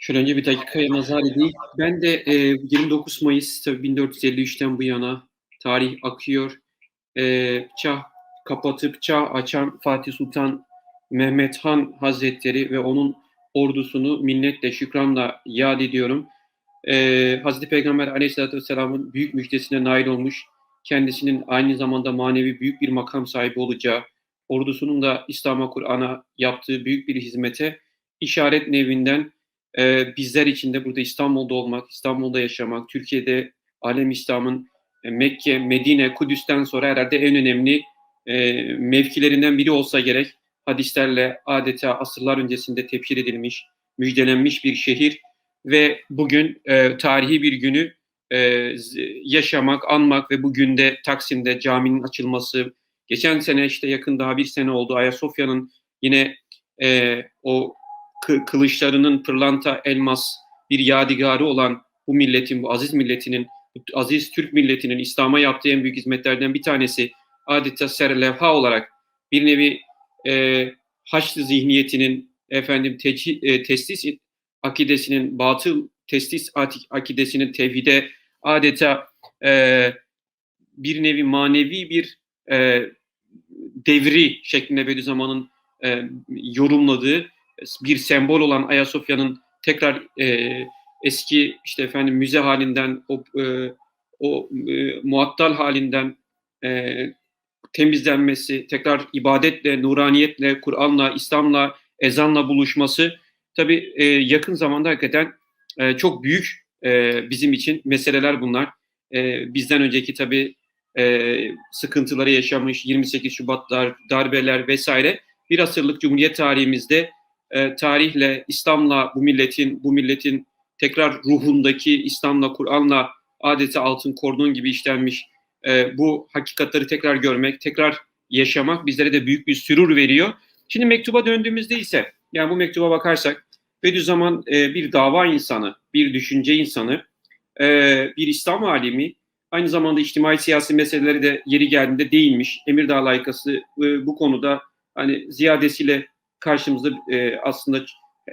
Şöyle önce bir dakikaya nazar edeyim. Ben de e, 29 Mayıs tabii 1453'ten bu yana tarih akıyor. E, çağ kapatıp çağ açan Fatih Sultan Mehmet Han Hazretleri ve onun ordusunu minnetle, şükranla yad ediyorum. E, Hazreti Peygamber Aleyhisselatü Vesselam'ın büyük müjdesine nail olmuş, kendisinin aynı zamanda manevi büyük bir makam sahibi olacağı, ordusunun da İslam'a, Kur'an'a yaptığı büyük bir hizmete işaret nevinden e, bizler için de burada İstanbul'da olmak, İstanbul'da yaşamak, Türkiye'de alem İslam'ın e, Mekke, Medine, Kudüs'ten sonra herhalde en önemli e, mevkilerinden biri olsa gerek. Hadislerle adeta asırlar öncesinde tepkir edilmiş, müjdelenmiş bir şehir ve bugün e, tarihi bir günü e, yaşamak, anmak ve bugün de Taksim'de caminin açılması, geçen sene işte yakın daha bir sene oldu Ayasofya'nın yine e, o kılıçlarının pırlanta, elmas bir yadigarı olan bu milletin, bu aziz milletinin, bu aziz Türk milletinin İslam'a yaptığı en büyük hizmetlerden bir tanesi adeta serlevha olarak bir nevi e, Haçlı zihniyetinin efendim teci, e, testis akidesinin batıl testis akidesinin tevhide adeta e, bir nevi manevi bir e, devri şeklinde Bediüzzaman'ın e, yorumladığı bir sembol olan Ayasofya'nın tekrar e, eski işte efendim müze halinden o e, o e, muattal halinden e, temizlenmesi, tekrar ibadetle, nuraniyetle, Kur'an'la, İslam'la, ezanla buluşması tabi e, yakın zamanda hakikaten e, çok büyük e, bizim için meseleler bunlar. E, bizden önceki tabi e, sıkıntıları yaşamış 28 Şubatlar, darbeler vesaire bir asırlık Cumhuriyet tarihimizde e, tarihle, İslam'la bu milletin bu milletin tekrar ruhundaki İslam'la, Kur'an'la adeta altın kordon gibi işlenmiş e, bu hakikatleri tekrar görmek, tekrar yaşamak bizlere de büyük bir sürur veriyor. Şimdi mektuba döndüğümüzde ise yani bu mektuba bakarsak Bediüzzaman e, bir dava insanı, bir düşünce insanı, e, bir İslam alimi, aynı zamanda içtimai siyasi meseleleri de yeri geldiğinde değinmiş. Emirdağ layıkası e, bu konuda hani ziyadesiyle karşımızda e, aslında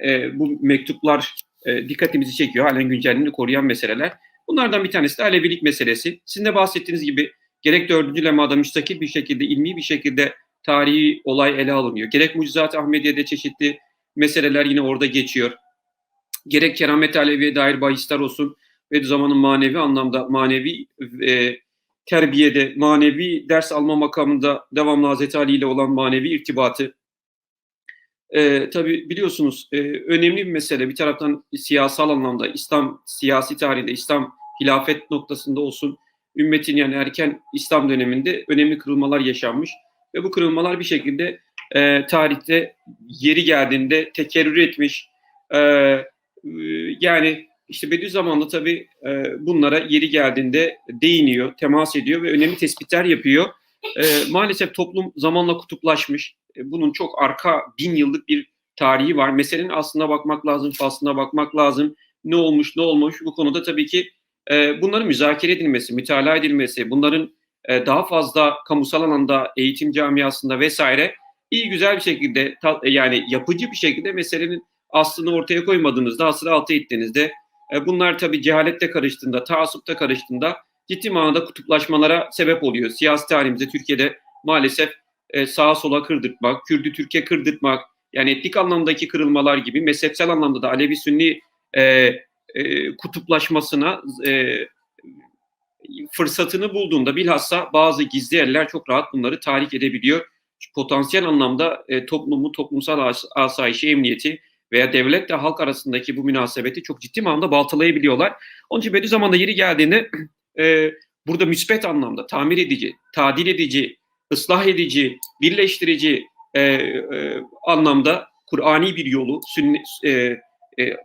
e, bu mektuplar e, dikkatimizi çekiyor. Halen güncelliğini koruyan meseleler. Bunlardan bir tanesi de Alevilik meselesi. Sizin de bahsettiğiniz gibi gerek 4. lemada müstakil bir şekilde, ilmi bir şekilde tarihi olay ele alınıyor. Gerek Mucizat Ahmediye'de çeşitli meseleler yine orada geçiyor. Gerek Keramet Alevi'ye dair bahisler olsun ve zamanın manevi anlamda manevi e, terbiyede, manevi ders alma makamında devamlı Hazreti Ali ile olan manevi irtibatı e, tabii biliyorsunuz e, önemli bir mesele. Bir taraftan siyasal anlamda İslam siyasi tarihinde İslam hilafet noktasında olsun ümmetin yani erken İslam döneminde önemli kırılmalar yaşanmış ve bu kırılmalar bir şekilde e, tarihte yeri geldiğinde tekerrür etmiş. E, yani işte Bediüzzaman tabii e, bunlara yeri geldiğinde değiniyor, temas ediyor ve önemli tespitler yapıyor. E, maalesef toplum zamanla kutuplaşmış. E, bunun çok arka bin yıllık bir tarihi var. Meselenin aslına bakmak lazım, faslına bakmak lazım. Ne olmuş, ne olmuş bu konuda tabii ki e, bunların müzakere edilmesi, mütalaa edilmesi, bunların e, daha fazla kamusal alanda, eğitim camiasında vesaire iyi güzel bir şekilde e, yani yapıcı bir şekilde meselenin aslını ortaya koymadığınızda, asrı altı ettiğinizde e, bunlar tabii cehalette karıştığında, taassupta karıştığında ciddi manada kutuplaşmalara sebep oluyor. Siyasi tarihimizde Türkiye'de maalesef e, sağa sola kırdırtmak, Kürdü Türkiye kırdırtmak, yani etnik anlamdaki kırılmalar gibi mezhepsel anlamda da Alevi Sünni e, e, kutuplaşmasına e, fırsatını bulduğunda bilhassa bazı gizli eller çok rahat bunları tahrik edebiliyor. Potansiyel anlamda e, toplumu, toplumsal as asayişi, emniyeti veya devletle halk arasındaki bu münasebeti çok ciddi manada baltalayabiliyorlar. Onun için Bediüzzaman'da yeri geldiğinde e, burada müspet anlamda tamir edici, tadil edici, ıslah edici, birleştirici e, e, anlamda Kur'ani bir yolu, sünni, e, e,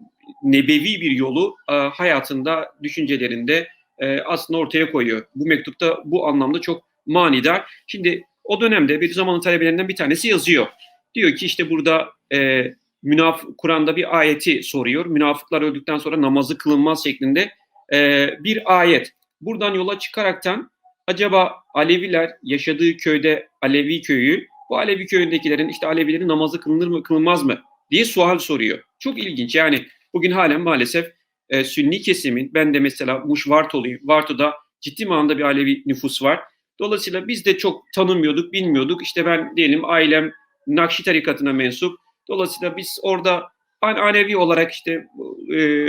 nebevi bir yolu e, hayatında, düşüncelerinde e, aslında ortaya koyuyor. Bu mektupta bu anlamda çok manidar. Şimdi o dönemde Bediüzzaman'ın talebelerinden bir tanesi yazıyor. Diyor ki işte burada e, münaf Kur'an'da bir ayeti soruyor. Münafıklar öldükten sonra namazı kılınmaz şeklinde e, bir ayet. Buradan yola çıkaraktan acaba Aleviler yaşadığı köyde Alevi köyü bu Alevi köyündekilerin işte Alevilerin namazı kılınır mı kılınmaz mı diye sual soruyor. Çok ilginç yani bugün halen maalesef e, Sünni kesimin, ben de mesela Muş Vartoluyum, Varto'da ciddi manada bir Alevi nüfus var. Dolayısıyla biz de çok tanımıyorduk, bilmiyorduk. İşte ben diyelim ailem Nakşi tarikatına mensup. Dolayısıyla biz orada Alevi olarak işte e,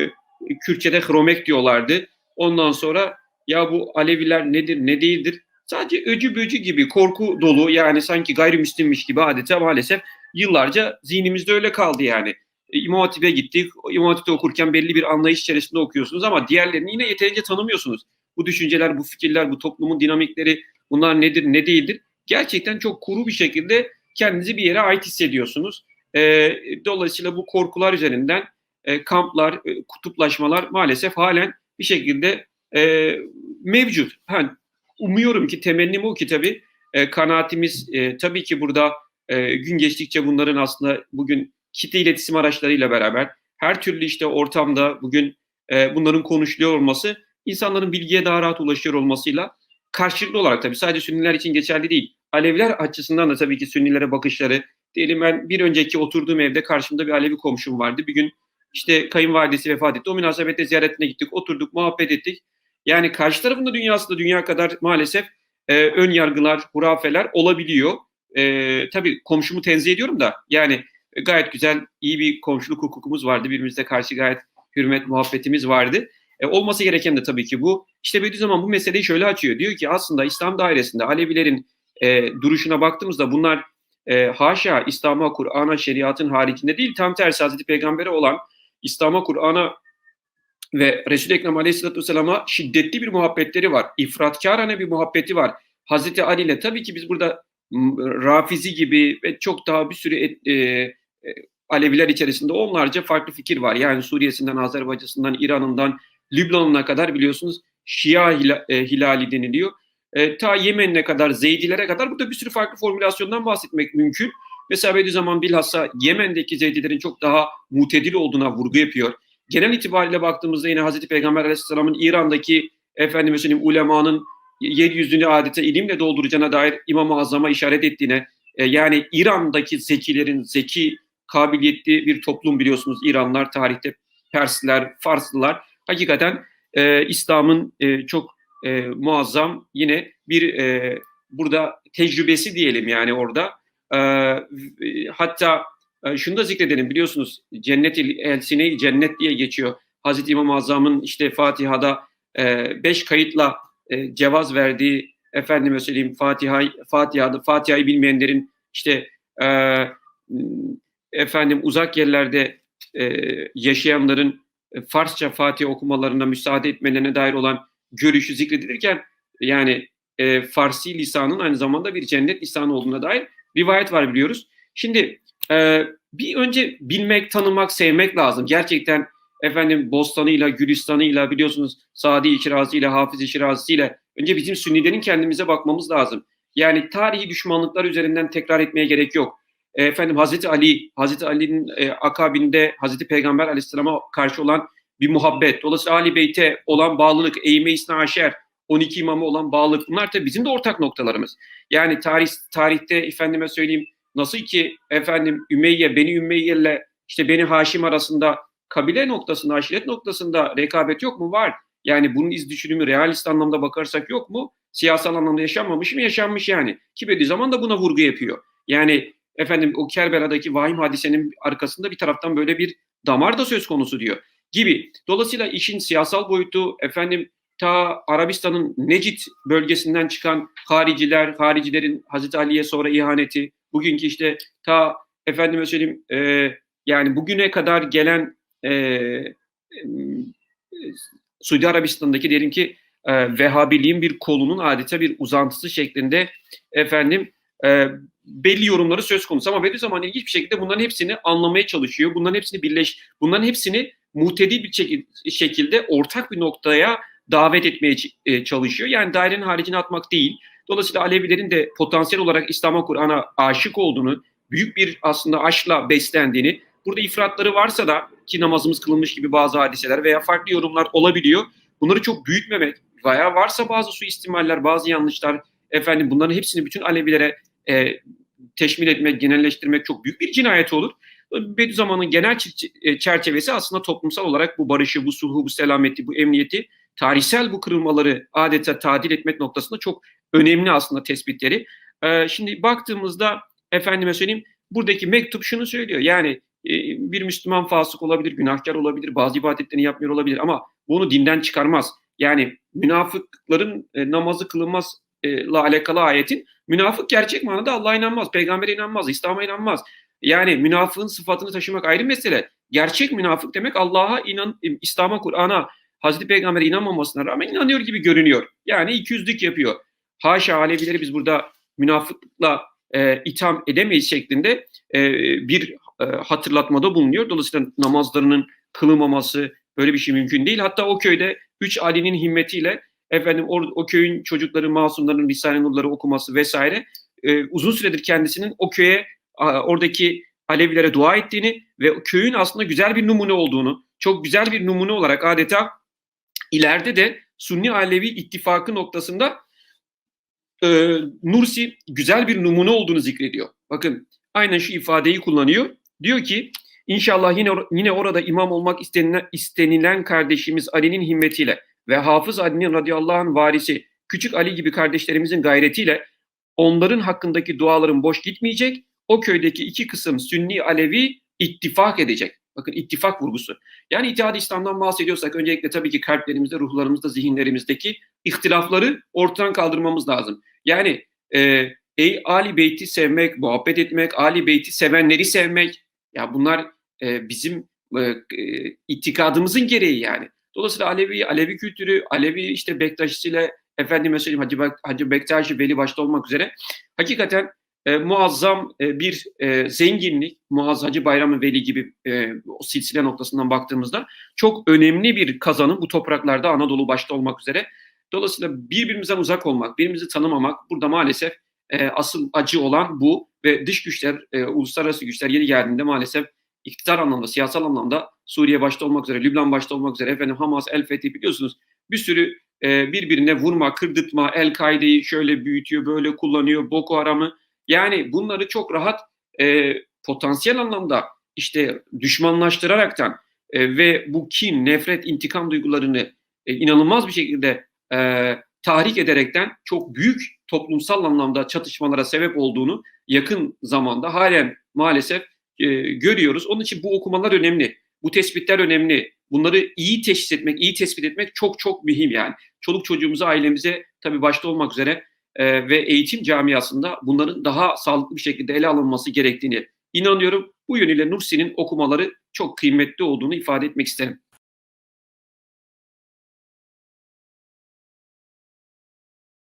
Kürtçe'de hromek diyorlardı. Ondan sonra ya bu Aleviler nedir ne değildir sadece öcü böcü gibi korku dolu yani sanki gayrimüslimmiş gibi adeta maalesef yıllarca zihnimizde öyle kaldı yani. E, İmam Hatip'e gittik. İmam Hatip'te okurken belli bir anlayış içerisinde okuyorsunuz ama diğerlerini yine yeterince tanımıyorsunuz. Bu düşünceler, bu fikirler, bu toplumun dinamikleri bunlar nedir ne değildir. Gerçekten çok kuru bir şekilde kendinizi bir yere ait hissediyorsunuz. E, dolayısıyla bu korkular üzerinden e, kamplar, e, kutuplaşmalar maalesef halen bir şekilde e, mevcut. Yani umuyorum ki temennim o ki tabii e, kanaatimiz e, tabii ki burada e, gün geçtikçe bunların aslında bugün kitle iletişim araçlarıyla beraber her türlü işte ortamda bugün e, bunların konuşuluyor olması insanların bilgiye daha rahat ulaşıyor olmasıyla karşılıklı olarak tabii sadece Sünniler için geçerli değil. Aleviler açısından da tabii ki Sünnilere bakışları diyelim ben bir önceki oturduğum evde karşımda bir Alevi komşum vardı. Bir gün işte kayınvalidesi vefat etti. O münasebette ziyaretine gittik, oturduk, muhabbet ettik. Yani karşı tarafında dünyasında dünya kadar maalesef e, ön yargılar, hurafeler olabiliyor. E, tabii komşumu tenzih ediyorum da yani gayet güzel, iyi bir komşuluk hukukumuz vardı. Birbirimize karşı gayet hürmet, muhabbetimiz vardı. E, olması gereken de tabii ki bu. İşte Bediüzzaman bu meseleyi şöyle açıyor. Diyor ki aslında İslam dairesinde Alevilerin e, duruşuna baktığımızda bunlar e, haşa İslam'a, Kur'an'a, şeriatın haricinde değil tam tersi Hazreti Peygamber'e olan İslam'a, Kur'an'a ve Resul-i Ekrem Aleyhisselatü Vesselam'a şiddetli bir muhabbetleri var. İfratkarane bir muhabbeti var. Hazreti Ali ile tabii ki biz burada Rafizi gibi ve çok daha bir sürü et, e, e, Aleviler içerisinde onlarca farklı fikir var. Yani Suriye'sinden, Azerbaycan'ından, İran'ından, Lübnan'ına kadar biliyorsunuz Şia e, hilali deniliyor. E, ta Yemen'e kadar, Zeydilere kadar burada bir sürü farklı formülasyondan bahsetmek mümkün. Mesela Bediüzzaman bilhassa Yemen'deki Zeydilerin çok daha mutedil olduğuna vurgu yapıyor. Genel itibariyle baktığımızda yine Hazreti Peygamber Aleyhisselam'ın İran'daki efendim söyleyeyim ulemanın yeryüzünü adeta ilimle dolduracağına dair İmam-ı Azam'a işaret ettiğine e, yani İran'daki zekilerin zeki kabiliyetli bir toplum biliyorsunuz İranlar tarihte Persler, Farslılar. Hakikaten e, İslam'ın e, çok e, muazzam yine bir e, burada tecrübesi diyelim yani orada. E, hatta e, şunu da zikredelim biliyorsunuz cennet el cennet diye geçiyor. Hazreti İmam Azam'ın işte Fatiha'da e, beş kayıtla e, cevaz verdiği efendime söyleyeyim Fatiha Fatiha'da Fatiha'yı bilmeyenlerin işte e, efendim uzak yerlerde e, yaşayanların e, Farsça Fatiha okumalarına müsaade etmelerine dair olan görüşü zikredilirken yani e, Farsi lisanın aynı zamanda bir cennet lisanı olduğuna dair rivayet var biliyoruz. Şimdi e, bir önce bilmek, tanımak, sevmek lazım. Gerçekten efendim Bostan'ıyla, Gülistan'ıyla biliyorsunuz Sadi ile Hafız ile önce bizim Sünnilerin kendimize bakmamız lazım. Yani tarihi düşmanlıklar üzerinden tekrar etmeye gerek yok. E, efendim Hazreti Ali, Hazreti Ali'nin e, akabinde Hazreti Peygamber Aleyhisselam'a karşı olan bir muhabbet. Dolayısıyla Ali Beyt'e olan bağlılık, Eyyime İsna Aşer, 12 imamı olan bağlılık bunlar tabii bizim de ortak noktalarımız. Yani tarih tarihte efendime söyleyeyim nasıl ki efendim Ümeyye, Beni Ümeyye ile işte Beni Haşim arasında kabile noktasında, aşiret noktasında rekabet yok mu? Var. Yani bunun iz düşürümü realist anlamda bakarsak yok mu? Siyasal anlamda yaşanmamış mı? Yaşanmış yani. Ki zaman da buna vurgu yapıyor. Yani efendim o Kerbela'daki vahim hadisenin arkasında bir taraftan böyle bir damar da söz konusu diyor gibi. Dolayısıyla işin siyasal boyutu efendim ta Arabistan'ın Necit bölgesinden çıkan hariciler, haricilerin Hazreti Ali'ye sonra ihaneti, bugünkü işte ta efendime söyleyeyim e, yani bugüne kadar gelen e, e, Suudi Arabistan'daki diyelim ki e, Vehhabiliğin bir kolunun adeta bir uzantısı şeklinde efendim e, belli yorumları söz konusu ama Bediüzzaman ilginç bir şekilde bunların hepsini anlamaya çalışıyor. Bunların hepsini birleş, bunların hepsini mutedil bir şekilde ortak bir noktaya davet etmeye e, çalışıyor. Yani dairenin haricine atmak değil. Dolayısıyla Alevilerin de potansiyel olarak İslam'a Kur'an'a aşık olduğunu, büyük bir aslında aşkla beslendiğini, burada ifratları varsa da ki namazımız kılınmış gibi bazı hadiseler veya farklı yorumlar olabiliyor. Bunları çok büyütmemek veya varsa bazı suistimaller, bazı yanlışlar efendim bunların hepsini bütün Alevilere e, teşmil etmek, genelleştirmek çok büyük bir cinayet olur. Bediüzzaman'ın genel e, çerçevesi aslında toplumsal olarak bu barışı, bu sulhu, bu selameti, bu emniyeti, tarihsel bu kırılmaları adeta tadil etmek noktasında çok önemli aslında tespitleri. Ee, şimdi baktığımızda efendime söyleyeyim buradaki mektup şunu söylüyor. Yani e, bir Müslüman fasık olabilir, günahkar olabilir, bazı ibadetlerini yapmıyor olabilir ama bunu dinden çıkarmaz. Yani münafıkların e, namazı kılınmaz ile alakalı ayetin münafık gerçek manada Allah'a inanmaz, peygambere inanmaz, İslam'a inanmaz. Yani münafığın sıfatını taşımak ayrı mesele. Gerçek münafık demek Allah'a inan, İslam'a, Kur'an'a, Hazreti Peygamber'e inanmamasına rağmen inanıyor gibi görünüyor. Yani ikiyüzlük yapıyor. Haşa Alevileri biz burada münafıkla e, itham edemeyiz şeklinde e, bir e, hatırlatmada bulunuyor. Dolayısıyla namazlarının kılınmaması böyle bir şey mümkün değil. Hatta o köyde üç Ali'nin himmetiyle efendim o, o köyün çocukları, masumların Risale-i Nurları okuması vesaire e, uzun süredir kendisinin o köye oradaki Alevilere dua ettiğini ve köyün aslında güzel bir numune olduğunu, çok güzel bir numune olarak adeta ileride de Sunni Alevi ittifakı noktasında e, Nursi güzel bir numune olduğunu zikrediyor. Bakın aynen şu ifadeyi kullanıyor. Diyor ki inşallah yine yine orada imam olmak istenilen, istenilen kardeşimiz Ali'nin himmetiyle ve Hafız Ali'nin radıyallahu anh varisi küçük Ali gibi kardeşlerimizin gayretiyle onların hakkındaki duaların boş gitmeyecek. O köydeki iki kısım Sünni Alevi ittifak edecek. Bakın ittifak vurgusu. Yani İttihad İslam'dan bahsediyorsak öncelikle tabii ki kalplerimizde, ruhlarımızda, zihinlerimizdeki ihtilafları ortadan kaldırmamız lazım. Yani e, ey Ali Beyt'i sevmek, muhabbet etmek, Ali Beyt'i sevenleri sevmek ya bunlar e, bizim e, e, itikadımızın gereği yani. Dolayısıyla Alevi, Alevi kültürü, Alevi işte Bektaşisi ile efendime söyleyeyim Hacı, Hacı Bektaşi Veli başta olmak üzere hakikaten e, muazzam e, bir e, zenginlik, Muaz Hacı Bayram Veli gibi e, o silsile noktasından baktığımızda çok önemli bir kazanım bu topraklarda Anadolu başta olmak üzere. Dolayısıyla birbirimizden uzak olmak, birbirimizi tanımamak burada maalesef e, asıl acı olan bu ve dış güçler, e, uluslararası güçler yeri geldiğinde maalesef iktidar anlamda, siyasal anlamda Suriye başta olmak üzere, Lübnan başta olmak üzere, efendim Hamas, El Fethi biliyorsunuz bir sürü e, birbirine vurma, kırdırtma, El-Kaide'yi şöyle büyütüyor, böyle kullanıyor, Boko Haram'ı yani bunları çok rahat e, potansiyel anlamda işte düşmanlaştıraraktan e, ve bu kin, nefret, intikam duygularını e, inanılmaz bir şekilde e, tahrik ederekten çok büyük toplumsal anlamda çatışmalara sebep olduğunu yakın zamanda halen maalesef e, görüyoruz. Onun için bu okumalar önemli. Bu tespitler önemli. Bunları iyi teşhis etmek, iyi tespit etmek çok çok mühim yani. Çoluk çocuğumuza, ailemize tabii başta olmak üzere e, ve eğitim camiasında bunların daha sağlıklı bir şekilde ele alınması gerektiğini inanıyorum. Bu yönüyle Nursi'nin okumaları çok kıymetli olduğunu ifade etmek isterim.